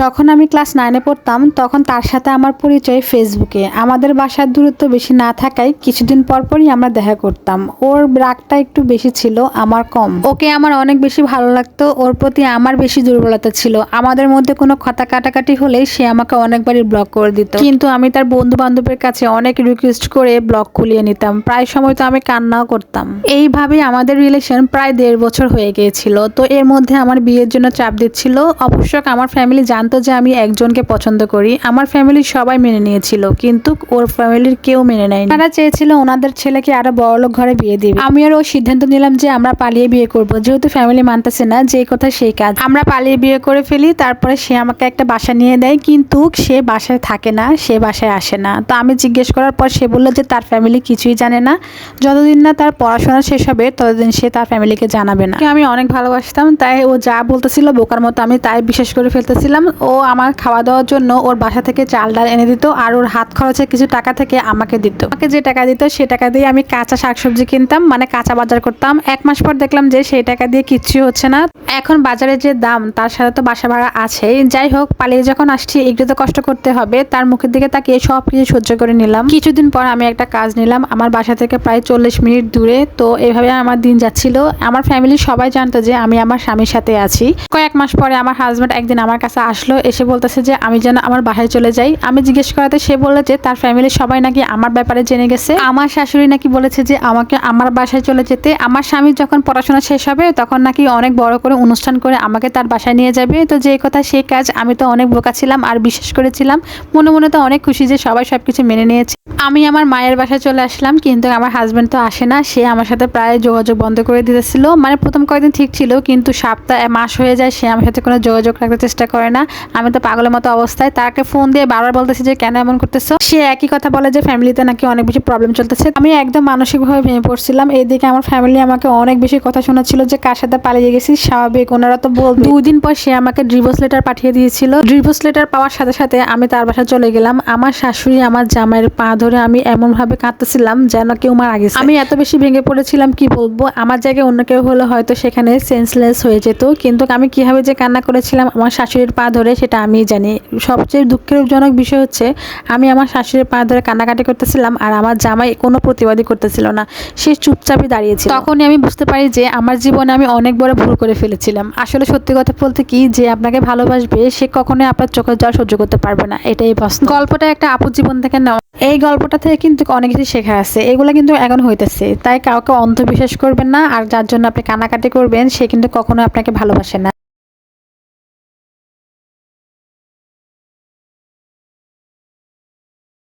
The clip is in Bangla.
যখন আমি ক্লাস নাইনে পড়তাম, তখন তার সাথে আমার পরিচয় ফেসবুকে। আমাদের বাসার দূরত্ব বেশি না থাকায় কিছুদিন পর পরই আমরা দেখা করতাম। ওর রাগটা একটু বেশি ছিল, আমার কম। ওকে আমার অনেক বেশি ভালো লাগতো, ওর প্রতি আমার বেশি দুর্বলতা ছিল। আমাদের মধ্যে কোনো কথা কাটাকাটি হলেই সে আমাকে অনেকবারই ব্লক করে দিত। কিন্তু আমি তার বন্ধু বান্ধবের কাছে অনেক রিকোয়েস্ট করে ব্লক খুলিয়ে নিতাম। প্রায় সময় তো আমি কান্নাও করতাম। এইভাবে আমাদের রিলেশন প্রায় দেড় বছর হয়ে গিয়েছিল। তো এর মধ্যে আমার বিয়ের জন্য চাপ দিচ্ছিল। অবশ্য আমার ফ্যামিলি জানতো যে আমি একজনকে পছন্দ করি। আমার ফ্যামিলির সবাই মেনে নিয়েছিল, কিন্তু ওর ফ্যামিলির কেউ মেনে নেয়নি। তারা চেয়েছিল ওনাদের ছেলেকে আরও বড়লোক ঘরে বিয়ে দিবে। আমি আর ও সিদ্ধান্ত নিলাম যে আমরা পালিয়ে বিয়ে করব। যেহেতু ফ্যামিলি মানতেছে না, যে কথা সেই কাজ। আমরা পালিয়ে বিয়ে করে ফেলি, তারপরে সে আমাকে একটা বাসা নিয়ে দেয়, কিন্তু সে বাসায় থাকে না, সে বাসায় আসে না। তো আমি জিজ্ঞেস করার পর সে বলল যে তার ফ্যামিলি কিছুই জানে না। যতদিন না তার পড়াশোনা শেষ হবে, ততদিন সে তার ফ্যামিলিকে জানাবে না। আমি অনেক ভালোবাসতাম, তাই ও যা বলতেছিল বোকার মতো আমি তাই বিশ্বাস করে ফেলতেছিলাম। ও আমার খাওয়া দাওয়ার জন্য ওর বাসা থেকে চাল, ডাল এনে দিত আর ওর হাত খরচে কিছু টাকা থেকে আমাকে দিত। আমাকে যে টাকা দিত সে টাকা দিয়ে আমি কাঁচা শাকসবজি কিনতাম মানে কাঁচা বাজার করতাম। এক মাস পর দেখলাম যে সেই টাকা দিয়ে কিচ্ছু হচ্ছে না। এখন বাজারে যে দাম, তার সাথে তো বাসা ভাড়া আছেই যাই হোক, পালিয়ে যখন আসছি, একটু তো কষ্ট করতে হবে। তার মুখের দিকে তাকিয়ে সব কিছু সহ্য করে নিলাম। কিছুদিন পর আমি একটা কাজ নিলাম। আমার বাসা থেকে প্রায় চল্লিশ মিনিট দূরে। তো এভাবে আমার দিন যাচ্ছিল। আমার ফ্যামিলি সবাই জানতো যে আমি আমার স্বামীর সাথে আছি। কয়েক মাস পরে আমার হাজব্যান্ড একদিন আমার কাছে আসলো। এসে বলতেছে যে, আমি যেন আমার বাসায় চলে যাই। আমি জিজ্ঞেস করাতে সে বলল যে, তার ফ্যামিলির সবাই নাকি আমার ব্যাপারে জেনে গেছে? আমার শাশুড়ি নাকি বলেছে যে, আমাকে আমার বাসায় চলে যেতে। আমার স্বামী যখন পড়াশোনা শেষ হবে, তখন নাকি অনেক বড় করে অনুষ্ঠান করে আমাকে তার বাসায় নিয়ে যাবে। তো যে কথা, সেই কাজ আমি তো অনেক বোকা ছিলাম আর বিশ্বাস করেছিলাম। মনে মনে তো অনেক খুশি যে, সবাই সবকিছু মেনে নিয়েছে। আমি আমার মায়ের বাসায় চলে আসলাম, কিন্তু আমার হাজব্যান্ড তো আসে না। সে আমার সাথে প্রায় যোগাযোগ বন্ধ করে দিতেছিল। মানে প্রথম কয়েকদিন ঠিক ছিল, কিন্তু সপ্তাহ, মাস হয়ে যায়, সে আমার সাথে কোনো যোগাযোগ রাখতে চেষ্টা করে না। আমি তো পাগলের মতো অবস্থায়। তাকে ফোন দিয়ে বারবার বলতেছি যে, কেন এমন করতেছো? সে একই কথা বলে যে ফ্যামিলিতে নাকি অনেক বেশি প্রবলেম চলতেছে। আমি একদম মানসিকভাবে ভেঙে পড়ছিলাম। এইদিকে আমার ফ্যামিলি আমাকে অনেক বেশি কথা শোনাচ্ছিল যে, কার সাথে পালিয়ে গেছি? স্বাভাবিক, ওনারা তো বল দুই দিন পর সে আমাকে ডিভোর্স লেটার পাঠিয়ে দিয়েছিল। ডিভোর্স লেটার পাওয়ার সাথে সাথে আমি তার বাসায় চলে গেলাম। আমার শাশুড়ি, আমার জামাইয়ের পা ধরে আমি এমন ভাবে কাঁদতেছিলাম যেন কেউ মারা গেছে। আমি এত বেশি ভেঙে পড়েছিলাম, কি বলব? আমার জায়গায় অন্য কেউ হলে হয়তো সেখানে সেন্সলেস হয়ে যেত। কিন্তু আমি কীভাবে যে কান্না করেছিলাম, আমার শাশুড়ির পা ধরে সেটা আমি জানি। সবচেয়ে দুঃখজনক বিষয় হচ্ছে, আমি আমার শাশুড়ির পা ধরে কান্নাকাটি করতেছিলাম আর আমার জামাই কোনো প্রতিবাদই করতেছিল না। সে চুপচাপই দাঁড়িয়েছিল। তখনই আমি বুঝতে পারি যে আমার জীবনে আমি অনেক বড় ভুল করে ফেলেছিলাম। আসলে সত্যি কথা বলতে কি, যে আপনাকে ভালোবাসবে, সে কখনোই আপনার চোখের জল সহ্য করতে পারবে না। এটাই বাস্তব। গল্পটা একটা আপুর জীবন থেকে নেওয়া। এই গল্পটা থেকে কিন্তু অনেক কিছু শেখা আছে। এগুলো কিন্তু এখন হইতেছে। তাই কাউকে অন্ধবিশ্বাস করবেন না আর যার জন্য আপনি কানাকাটি করবেন, সে কিন্তু কখনো আপনাকে ভালোবাসে না।